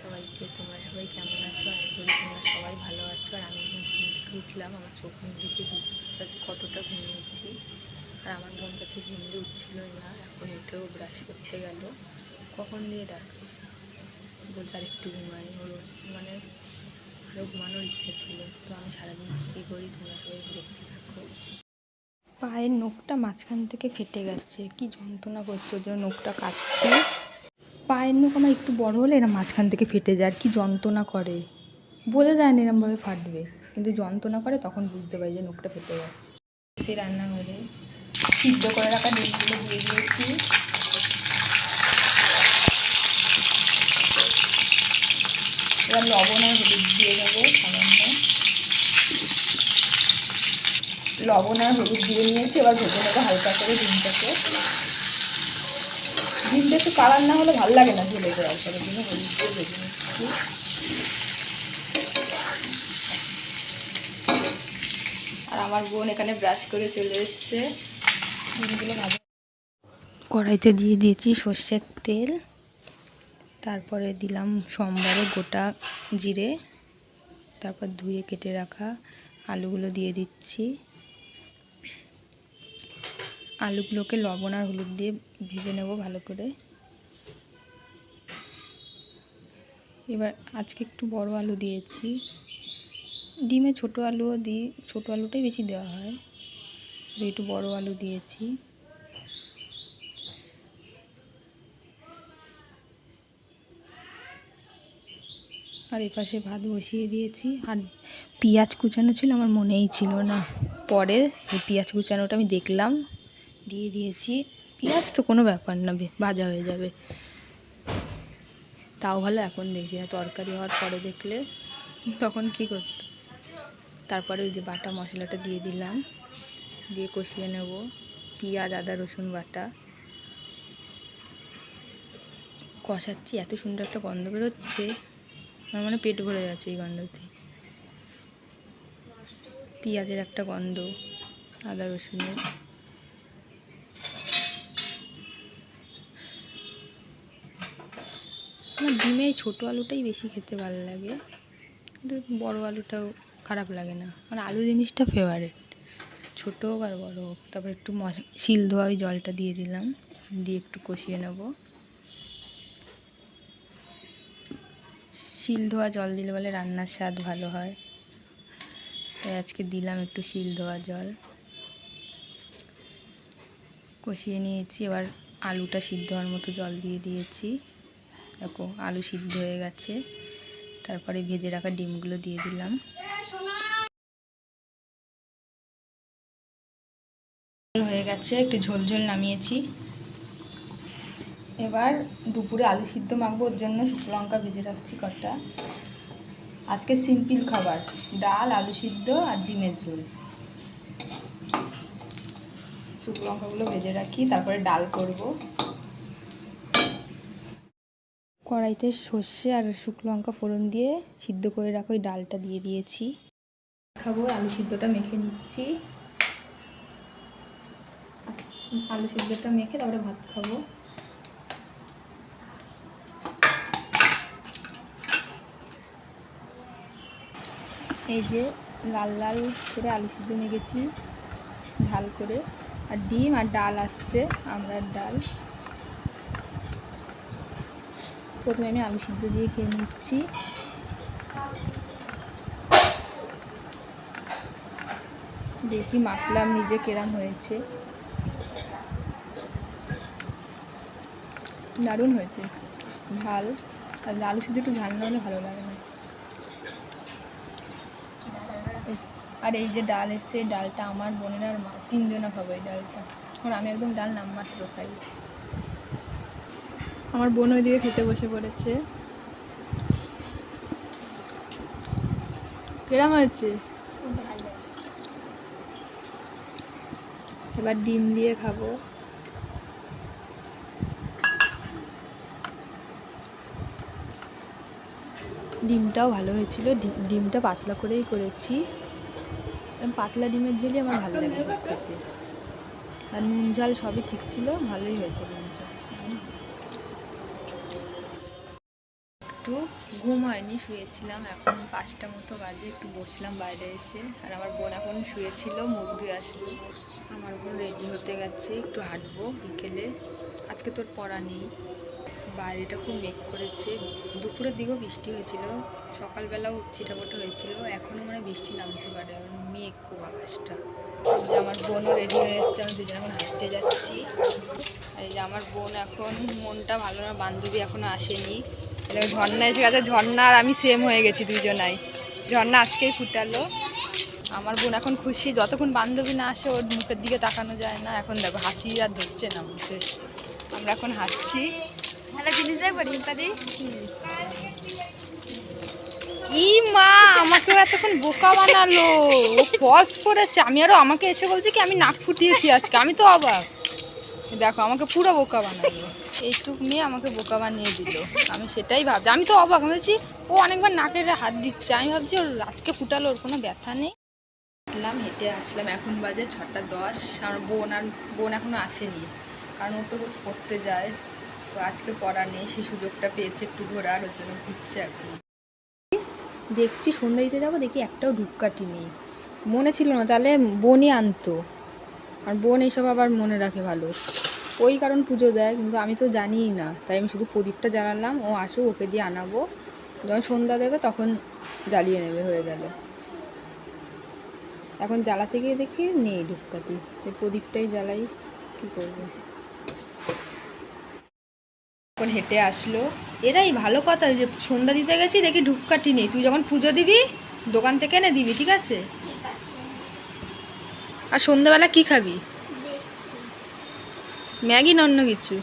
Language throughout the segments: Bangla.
সবাইকে, তোমরা সবাই কেমন আছো? আশা করি তোমরা সবাই ভালো আছো। আর আমি এখন ঘুম থেকে উঠলাম, আমার চোখ মুখ দেখে বুঝতে পারছি আজকে কতটা ঘুমিয়েছি। আর আমার বোন কাছে ঘুমতে উঠছিলই না, এখন উঠেও ব্রাশ করতে গেল। কখন দিয়ে ডাকছি? বলছে আর একটু ঘুমাই। ওর মানে আরও ঘুমানোর ইচ্ছে ছিল। তো আমি সারাদিন কী করি? তোমরা সবাই দেখতে থাকো। পায়ের নখটা মাঝখান থেকে ফেটে গেছে। কি যন্ত্রণা করছে? ওর জন্য নখটা কাটছি। পায়ের নখ আমার একটু বড় হলে এরা মাঝখান থেকে ফেটে যায়, আর কি যন্ত্রণা করে। বোঝা যায় না এরমভাবে ফাটবে, কিন্তু যন্ত্রণা করে তখন বুঝতে পারি যে নখটা ফেটে যাচ্ছে। সে রান্নাঘরে সিদ্ধ করে রাখা ডিমগুলো দিয়ে দিয়েছি। এবার লবণ আর হলুদ দিয়ে দেবো সামান্য। লবণ আর হলুদ দিয়ে নিয়েছি, এবার ভেজে নেব হালকা করে ডিমটাকে। ডিমটা একটু কালার না হলে ভালো লাগে না ঝোলে আর আমার বোন এখানে ব্রাশ করে চলে এসছে। কড়াইতে দিয়ে দিয়েছি সর্ষের তেল, তারপরে দিলাম সোমবারে গোটা জিরে, তারপর ধুয়ে কেটে রাখা আলুগুলো দিয়ে দিচ্ছি। আলুগুলোকে লবণ আর হলুদ দিয়ে ভেজে নেব ভালো করে। এবার আজকে একটু বড় আলু দিয়েছি। ডিমে ছোট আলুও দিই, ছোট আলুটাই বেশি দেওয়া হয়। একটু বড় আলু দিয়েছি। আর এপাশে ভাত বসিয়ে দিয়েছি। আর পেঁয়াজ কুচানো ছিল, আমার মনেই ছিল না। পরে এই পেঁয়াজ কুচানোটা আমি দেখলাম। দিয়ে দিয়েছি। পেঁয়াজ তো কোনো ব্যাপার না ভাজা হয়ে যাবে। তাও ভালো এখন দেখছি না, তরকারি হওয়ার পরে দেখলে তখন কি করতো। তারপরে ওই যে বাটা মশলাটা দিয়ে দিলাম, দিয়ে কষিয়ে নেব। পেঁয়াজ, আদা, রসুন বাটা। কষাচ্ছি, এত সুন্দর একটা গন্ধ বেরোচ্ছে। আমার মানে পেট ভরে যাচ্ছে এই গন্ধতে। পেঁয়াজের একটা গন্ধ, আদা, রসুনের। আমার ডিমে এই ছোটো আলুটাই বেশি খেতে ভালো লাগে। কিন্তু বড়ো আলুটাও খারাপ লাগে না। আমার আলু জিনিসটা ফেভারেট ছোটো হোক আর বড়ো হোক। তারপর একটু মশা, শিল ধোয়া ওই জলটা দিয়ে দিলাম। দিয়ে একটু কষিয়ে নেব। শিল ধোয়া জল দিলে বলে রান্নার স্বাদ ভালো হয়। তাই আজকে দিলাম একটু শিল ধোয়া জল। কষিয়ে নিয়েছি। এবার আলুটা সিদ্ধ হওয়ার মতো জল দিয়ে দিয়েছি। দেখো, আলু সিদ্ধ হয়ে গেছে। তারপরে ভেজে রাখা ডিমগুলো দিয়ে দিলাম। হয়ে গেছে, একটু ঝোল ঝোল নামিয়েছি। এবার দুপুরে আলু সিদ্ধ মাখবো, ওর জন্য শুকনো লঙ্কা ভেজে রাখছি কটা। আজকে সিম্পল খাবার, ডাল, আলু সিদ্ধ আর ডিমের ঝোল। শুকনো লঙ্কাগুলো ভেজে রাখি, তারপরে ডাল করব। কড়াইতে সর্ষে আর শুকনো লঙ্কা ফোড়ন দিয়ে সিদ্ধ করে রাখো ওই ডালটা দিয়ে দিয়েছি। খাব আলু সিদ্ধটা মেখে নিচ্ছি। আলু সিদ্ধটা মেখে তারপরে ভাত খাব। এই যে লাল লাল করে আলু সিদ্ধ মেখেছি, ঝাল করে। আর ডিম আর ডাল আসছে আমরার ডাল। প্রথমে আমি আলু সিদ্ধ দিয়ে খেয়ে নিচ্ছি। দেখি মাখলাম, নিজে কেরাম হয়েছে। দারুণ হয়েছে। ঝাল। আর আলু সিদ্ধ একটু ঝাল না হলে ভালো লাগে না। আর এই যে ডাল এসছে ডালটা আমার বোনের আর মা তিনজনা খাব এই ডালটা। এখন আমি একদম ডাল নামমাত্র খাই। আমার বোন ওইদিকে খেতে বসে পড়েছে। কিরম হয়েছে? এবার ডিম দিয়ে খাব। ডিমটাও ভালো হয়েছিল। ডিমটা পাতলা করেই করেছি। পাতলা ডিমের ঝোলই আমার ভালো লাগে আর নুন ঝাল সবই ঠিক ছিল, ভালোই হয়েছে ডিমটা। একটু ঘুম হয়নি শুয়েছিলাম, এখন পাঁচটা মতো বাজে, একটু বসলাম বাইরে এসে। আর আমার বোন এখন শুয়েছিল, মুখ ধুয়ে আসলো। আমার বোন রেডি হতে গেছে, একটু হাঁটবো বিকেলে। আজকে তোর পড়া নেই। বাইরেটা খুব মেঘ করেছে। দুপুরের দিকেও বৃষ্টি হয়েছিল, সকালবেলাও ছিটাফোটা হয়েছিল, এখনও মানে বৃষ্টি নামতে পারে মেঘ খুব আকাশটা। আমার বোনও রেডি হয়ে এসেছে আমি দুজন এখন হাঁটতে যাচ্ছি। এই যে আমার বোন এখন মনটা ভালো না, বান্ধবী এখনও আসেনি। ঝর্ণা এসে গেছে। ঝর্ণা আর আমি সেম হয়ে গেছি দুজনাই। ঝর্ণা আজকেই ফুটালো। আমার বোন এখন খুশি। যতক্ষণ বান্ধবী না আসে ওর মুখের দিকে তাকানো যায় না। এখন দেখো হাসি আর ধরছে না মুখে। আমরা এখন হাসছি। ই মা আমাকে এতক্ষণ বোকা বানালো। ফস করেছে আমি আরও আমাকে এসে বলছি কি আমি নাক ফুটিয়েছি আজকে। আমি তো অবাক। দেখো, আমাকে পুরো বোকা বানালো। এইটুক নিয়ে আমাকে বোকা বানিয়ে দিল। আমি সেটাই ভাবছি। আমি তো অবাক ভাবছি, ও অনেকবার নাকের হাত দিচ্ছে। আমি ভাবছি, ওর আজকে ফুটালো, ওর কোনো ব্যথা নেই। আসলাম হেঁটে আসলাম। এখন বাজে ছটা দশ। আমার বোন আর, বোন এখনও আসেনি। কারণ ও তো রোজ পড়তে যায়। তো আজকে পড়া নেই। সেই সুযোগটা পেয়েছে একটু ঘোরার ওর জন্য ঘুরছে এখন। দেখছি সন্ধ্যা দিতে যাব, দেখি একটাও ধূপকাঠি নেই। মনে ছিল না, তাহলে বোনই আনতো। আর বোন এইসব আবার মনে রাখে ভালো। ওই কারণ পুজো দেয়, কিন্তু আমি তো জানিই না। তাই আমি শুধু প্রদীপটা জ্বালালাম, ও আসুক, ওকে দিয়ে আনাবো। যখন সন্ধ্যা দেবে তখন জ্বালিয়ে নেবে, হয়ে গেলে। এখন জ্বালাতে গিয়ে দেখি নেই ধূপকাঠি। এই প্রদীপটাই জ্বালাই, কী করব? এখন হেঁটে আসলো, এরাই ভালো কথা, ওই যে সন্ধ্যা দিতে গেছি, দেখি ধূপকাঠি নেই। তুই যখন পুজো দিবি, দোকান থেকে এনে দিবি, ঠিক আছে? আর সন্ধ্যাবেলা কি খাবি? ম্যাগি না অন্য কিছু?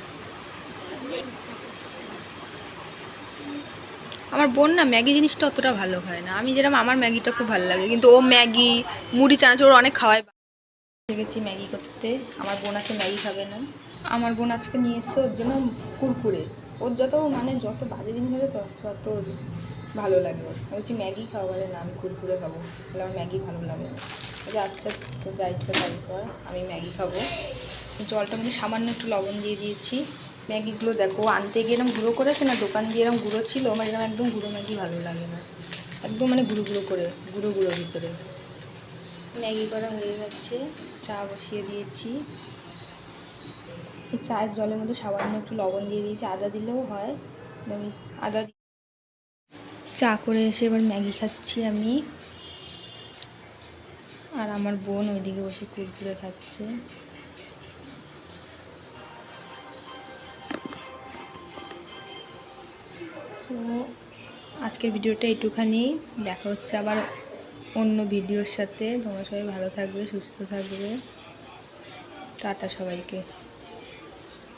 আমার বোন না ম্যাগি জিনিসটা অতটা ভালো হয় না। আমি যেরকম আমার ম্যাগিটা খুব ভালো লাগে। কিন্তু ও ম্যাগি মুড়ি চানাচুর অনেক খাওয়ায়। গেছি ম্যাগি করতে। আমার বোন আজকে ম্যাগি খাবে না। আমার বোন আজকে নিয়ে এসছে ওর জন্য কুরকুরে। ওর যত মানে যত বাজে জিনিস আছে তত তত ভালো লাগে ওর। বলছি ম্যাগি খাওয়া বলে না আমি কুরকুরে খাব। তাহলে আমার ম্যাগি ভালো লাগে না আচ্ছা তো যা ইচ্ছা তাই কর, আমি ম্যাগি খাব। জলটা মধ্যে সামান্য একটু লবণ দিয়ে দিয়েছি। ম্যাগিগুলো দেখো, আনতে গিয়ে এরকম গুঁড়ো করেছে না, দোকান দিয়ে এরকম গুঁড়ো ছিল আমার এরকম একদম গুঁড়ো ম্যাগি ভালো লাগে না। একদম মানে গুঁড়ো গুঁড়ো করে, গুঁড়ো গুঁড়ো ভিতরে। ম্যাগি করা হয়ে গেছে চা বসিয়ে দিয়েছি। এই চায়ের জলের মধ্যে সামান্য একটু লবণ দিয়ে দিয়েছি, আদা দিলেও হয়, আমি আদা চা করে এসে এবার ম্যাগি খাচ্ছি আমি। আর আমার বোন ওইদিকে বসে কুরকুরে খাচ্ছে। তো আজকের ভিডিওটা একটুখানি দেখা হচ্ছে আবার অন্য ভিডিওর সাথে। তোমরা সবাই ভালো থাকবে, সুস্থ থাকবে। টাটা সবাইকে।